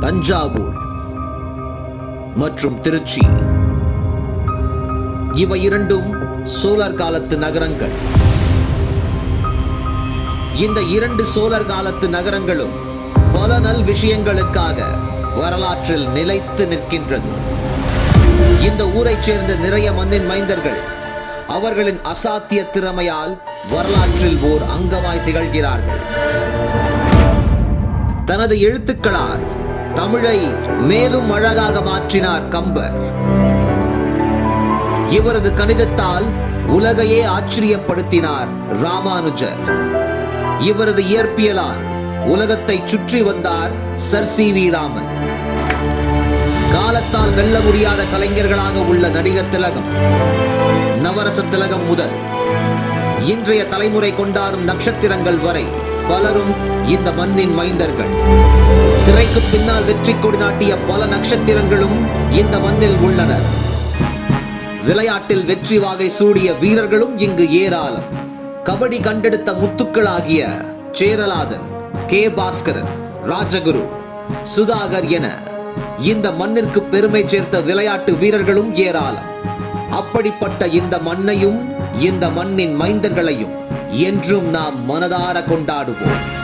தஞ்சாவூர் மற்றும் திருச்சி. இவை இரண்டும் சோழர் காலத்து நகரங்கள். இந்த இரண்டு சோழர் காலத்து நகரங்களும் பல நல் விஷயங்களுக்காக வரலாற்றில் நிலைத்து நிற்கின்றது. இந்த ஊரைச் சேர்ந்த நிறைய மண்ணின் மைந்தர்கள் அவர்களின் அசாத்திய திறமையால் வரலாற்றில் ஓர் அங்கமாய் திகழ்கிறார்கள். தனது எழுத்துக்களால் தமிழை மேலும் அழகாக மாற்றினார் கம்பர். இவரது கணிதத்தால் உலகையே ஆச்சரியப்படுத்தினார் ராமானுஜர். இவரது இயற்பியலால் உலகத்தை சுற்றி வந்தார் சர் சி வி ராமன். காலத்தால் வெல்ல முடியாத கலைஞர்களாக உள்ள நடிகர் திலகம் நவரச திலகம் முதல் இன்றைய தலைமுறை கொண்டாடும் நட்சத்திரங்கள் வரை பலரும் இந்த மண்ணின் மைந்தர்கள். திரைக்கு பின்னால் வெற்றி கொடி நாட்டிய பல நட்சத்திரங்களும் இந்த மண்ணில் உள்ளனர் விளையாட்டில் வெற்றி வாகை சூடிய வீரர்களும் இங்கு ஏராளம். கபடி கண்டெடுத்த முத்துக்களாகிய சேரலாதன் கே. பாஸ்கரன் ராஜகுரு சுதாகர் என இந்த மண்ணிற்கு பெருமை சேர்த்த விளையாட்டு வீரர்களும் ஏராளம். அப்படிப்பட்ட இந்த மண்ணையும் இந்த மண்ணின் மைந்தர்களையும் என்றும் நாம் மனதார கொண்டாடுவோம்.